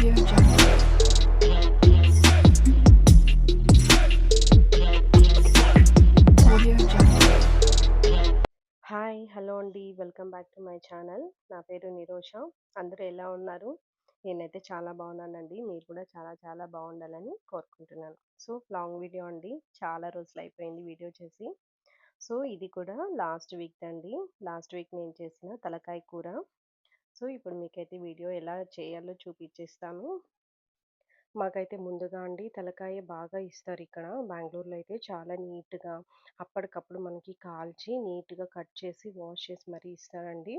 Hi hello అండి. Welcome back to my channel నా పేరు నిరోష. అందరూ ఎలా ఉన్నారు? నేనైతే చాలా బాగున్నానండి. మీరు కూడా చాలా చాలా బాగుండాలని కోరుకుంటున్నాను. సో లాంగ్ వీడియో అండి. చాలా రోజులు అయిపోయింది వీడియో చేసి. సో ఇది కూడా లాస్ట్ వీక్ అండి లాస్ట్ వీక్ నేను చేసిన తలకాయ కూర. సో ఇప్పుడు మీకైతే వీడియో ఎలా చేయాలో చూపించేస్తాను మాకైతే ముందుగా అండి తలకాయ బాగా ఇస్తారు ఇక్కడ. బెంగళూరులో అయితే చాలా నీట్గా అప్పటికప్పుడు మనకి కాల్చి నీట్గా కట్ చేసి వాష్ చేసి మరీ ఇస్తారండి.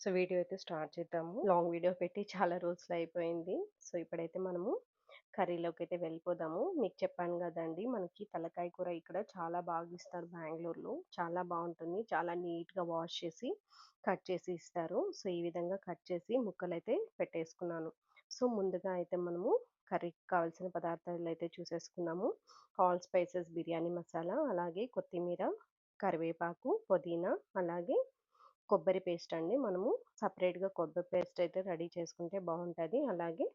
సో వీడియో అయితే స్టార్ట్ చేద్దాము. లాంగ్ వీడియో పెట్టి చాలా రోజులు అయిపోయింది. సో ఇప్పుడైతే మనము కర్రీలోకి అయితే వెళ్ళిపోదాము. మీకు చెప్పాను కదండి మనకి తలకాయ కూర ఇక్కడ చాలా బాగా ఇస్తారు బెంగళూరులో. చాలా బాగుంటుంది. చాలా నీట్గా వాష్ చేసి కట్ చేసి ఇస్తారు. సో ఈ విధంగా కట్ చేసి ముక్కలు అయితే పెట్టేసుకున్నాను. సో ముందుగా అయితే మనము కర్రీకి కావాల్సిన పదార్థాలు అయితే చూసేసుకున్నాము. ఆల్ స్పైసెస్ బిర్యానీ మసాలా అలాగే కొత్తిమీర కరివేపాకు పుదీనా అలాగే కొబ్బరి పేస్ట్ అండి. మనము సపరేట్గా కొబ్బరి పేస్ట్ అయితే రెడీ చేసుకుంటే బాగుంటుంది. అలాగే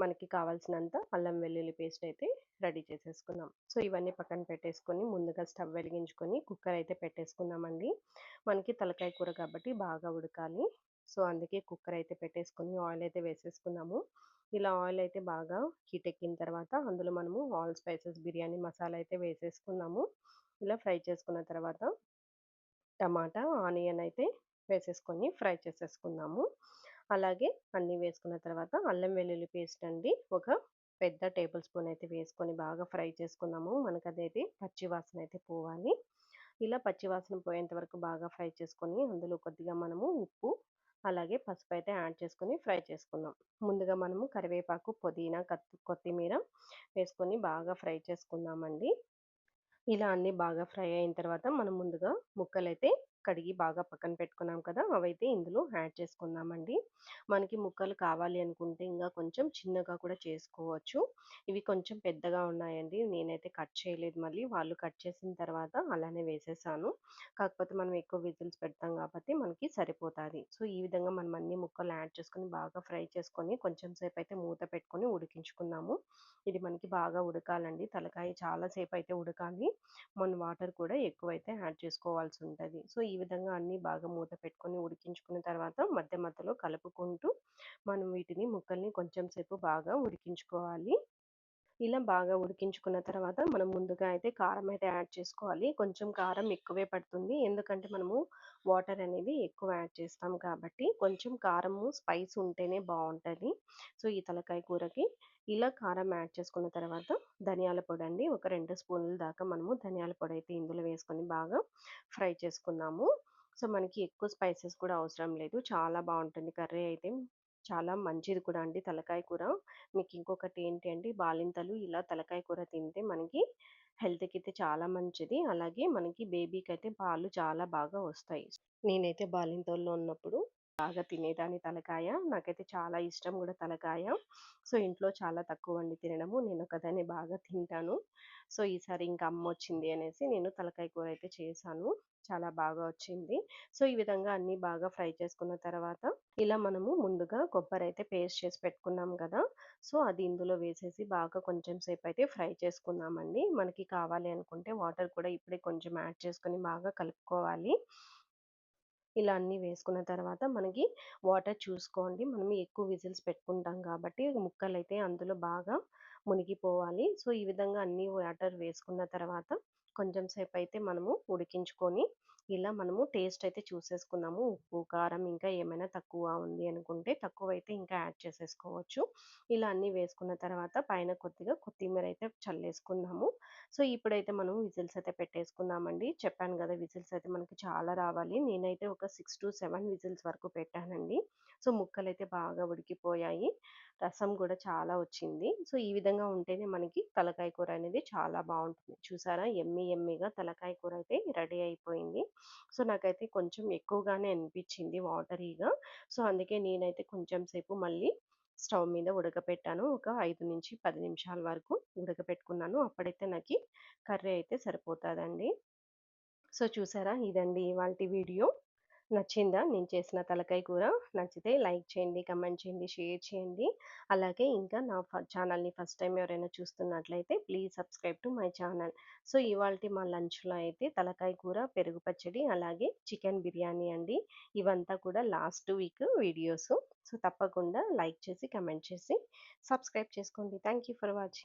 మనకి కావాల్సినంత అల్లం వెల్లుల్లి పేస్ట్ అయితే రెడీ చేసేసుకుందాం. సో ఇవన్నీ పక్కన పెట్టేసుకొని ముందుగా స్టవ్ వెలిగించుకొని కుక్కర్ అయితే పెట్టేసుకుందామండి. మనకి తలకాయ కూర కాబట్టి బాగా ఉడకాలి. సో అందుకే కుక్కర్ అయితే పెట్టేసుకొని ఆయిల్ అయితే వేసేసుకుందాము. ఇలా ఆయిల్ అయితే బాగా హీట్ ఎక్కిన తర్వాత అందులో మనము ఆల్ స్పైసెస్ బిర్యానీ మసాలా అయితే వేసేసుకుందాము. ఇలా ఫ్రై చేసుకున్న తర్వాత టమాటా ఆనియన్ అయితే వేసేసుకొని ఫ్రై చేసేసుకుందాము. అలాగే అన్నీ వేసుకున్న తర్వాత అల్లం వెల్లుల్లి పేస్ట్ అండి. ఒక పెద్ద టేబుల్ స్పూన్ అయితే వేసుకొని బాగా ఫ్రై చేసుకున్నాము మనకు అదైతే పచ్చి వాసన అయితే పోవాలి. ఇలా పచ్చి వాసన పోయేంత వరకు బాగా ఫ్రై చేసుకొని అందులో కొద్దిగా మనము ఉప్పు అలాగే పసుపు అయితే యాడ్ చేసుకొని ఫ్రై చేసుకుందాం. ముందుగా మనము కరివేపాకు పుదీనా కత్తి కొత్తిమీర వేసుకొని బాగా ఫ్రై చేసుకుందామండి. ఇలా అన్నీ బాగా ఫ్రై అయిన తర్వాత మనం ముందుగా ముక్కలైతే కడిగి బాగా పక్కన పెట్టుకున్నాం కదా! అవైతే ఇందులో యాడ్ చేసుకుందామండి. మనకి ముక్కలు కావాలి అనుకుంటే ఇంకా కొంచెం చిన్నగా కూడా చేసుకోవచ్చు. ఇవి కొంచెం పెద్దగా ఉన్నాయండి. నేనైతే కట్ చేయలేదు మళ్ళీ. వాళ్ళు కట్ చేసిన తర్వాత అలానే వేసేసాను. కాకపోతే మనం ఎక్కువ విజిల్స్ పెడతాం కాబట్టి మనకి సరిపోతుంది. సో ఈ విధంగా మనం అన్ని ముక్కలు యాడ్ చేసుకొని బాగా ఫ్రై చేసుకొని కొంచెం సేపు అయితే మూత పెట్టుకొని ఉడికించుకున్నాము. ఇది మనకి బాగా ఉడకాలండి. తలకాయ చాలా సేపు అయితే ఉడకాలి. మన వాటర్ కూడా ఎక్కువైతే యాడ్ చేసుకోవాల్సి ఉంటుంది. సో ఈ ఈ విధంగా అన్నీ బాగా మూత పెట్టుకొని ఉడికించుకున్న తర్వాత మధ్య మధ్యలో కలుపుకుంటూ మనం వీటిని ముక్కల్ని కొంచెం సేపు బాగా ఉడికించుకోవాలి. ఇలా బాగా ఉడికించుకున్న తర్వాత మనం ముందుగా అయితే కారం అయితే యాడ్ చేసుకోవాలి. కొంచెం కారం ఎక్కువే పడుతుంది. ఎందుకంటే మనము వాటర్ అనేది ఎక్కువ యాడ్ చేస్తాం కాబట్టి కొంచెం కారము స్పైస్ ఉంటేనే బాగుంటుంది. సో ఈ తలకాయ కూరకి ఇలా కారం యాడ్ చేసుకున్న తర్వాత ధనియాల పొడి అండి. ఒక రెండు స్పూన్ల దాకా మనము ధనియాల పొడి అయితే ఇందులో వేసుకొని బాగా ఫ్రై చేసుకున్నాము సో మనకి ఎక్కువ స్పైసెస్ కూడా అవసరం లేదు. చాలా బాగుంటుంది. కర్రీ అయితే చాలా మంచిది కూడా అండి తలకాయ కూర. మీకు ఇంకొకటి ఏంటి అంటే బాలింతలు ఇలా తలకాయ కూర తింటే మనకి హెల్త్కి అయితే చాలా మంచిది. అలాగే మనకి బేబీకి అయితే పాలు చాలా బాగా వస్తాయి. నేనైతే బాలింతల్లో ఉన్నప్పుడు బాగా తినేదాన్ని తలకాయ. నాకైతే చాలా ఇష్టం కూడా తలకాయ. సో ఇంట్లో చాలా తక్కువ అండి తినడము. నేను ఒకదాన్ని బాగా తింటాను. సో ఈసారి ఇంకా అమ్మ వచ్చింది అనేసి నేను తలకాయ కూర అయితే చేశాను. చాలా బాగా వచ్చింది. సో ఈ విధంగా అన్నీ బాగా ఫ్రై చేసుకున్న తర్వాత ఇలా మనము ముందుగా కొబ్బరి అయితే పేస్ట్ చేసి పెట్టుకున్నాం కదా! సో అది ఇందులో వేసేసి బాగా కొంచెం సేపు అయితే ఫ్రై చేసుకుందామండి. మనకి కావాలి అనుకుంటే వాటర్ కూడా ఇప్పుడే కొంచెం యాడ్ చేసుకొని బాగా కలుపుకోవాలి. ఇలా అన్నీ వేసుకున్న తర్వాత మనకి వాటర్ చూసుకోండి. మనం ఎక్కువ విజిల్స్ పెట్టుకుంటాం కాబట్టి ముక్కలు అయితే అందులో బాగా మునిగిపోవాలి. సో ఈ విధంగా అన్ని వాటర్ వేసుకున్న తర్వాత కొంచెం సేపు అయితే మనము ఉడికించుకొని ఇలా మనము టేస్ట్ అయితే చూసేసుకున్నాము ఉప్పు కారం ఇంకా ఏమైనా తక్కువ ఉంది అనుకుంటే తక్కువ అయితే ఇంకా యాడ్ చేసేసుకోవచ్చు. ఇలా అన్నీ వేసుకున్న తర్వాత పైన కొద్దిగా కొత్తిమీర అయితే చల్లేసుకున్నాము సో ఇప్పుడైతే మనం విజిల్స్ అయితే పెట్టేసుకున్నామండి చెప్పాను కదా విజిల్స్ అయితే మనకి చాలా రావాలి. నేనైతే ఒక సిక్స్ టు సెవెన్ విజిల్స్ వరకు పెట్టానండి. సో ముక్కలు అయితే బాగా ఉడికిపోయాయి. రసం కూడా చాలా వచ్చింది. సో ఈ విధంగా ఉంటేనే మనకి తలకాయ కూర అనేది చాలా బాగుంటుంది. చూసారా? ఎమ్మి ఎమ్మిగా తలకాయ కూర అయితే రెడీ అయిపోయింది. సో నాకైతే కొంచెం ఎక్కువగానే అనిపించింది వాటరీగా. సో అందుకే నేనైతే కొంచెం సేపు మళ్ళీ స్టవ్ మీద ఉడకపెట్టాను. ఒక ఐదు నుంచి పది నిమిషాల వరకు ఉడకపెట్టుకున్నాను. అప్పుడైతే నాకు కర్రీ అయితే సరిపోతుందండి. సో చూసారా? ఇదండి ఇవాళ వీడియో. నచ్చిందా? నేను చేసిన తలకాయ కూర నచ్చితే లైక్ చేయండి కమెంట్ చేయండి షేర్ చేయండి. అలాగే ఇంకా నా ఛానల్ని ఫస్ట్ టైం ఎవరైనా చూస్తున్నట్లయితే please subscribe to my channel. So ఇవాళ మా లంచ్లో అయితే తలకాయ కూర పెరుగు పచ్చడి అలాగే చికెన్ బిర్యానీ అండి. ఇవంతా కూడా లాస్ట్ వీక్ వీడియోస్. సో తప్పకుండా లైక్ చేసి కమెంట్ చేసి సబ్స్క్రైబ్ చేసుకోండి. Thank you for watching.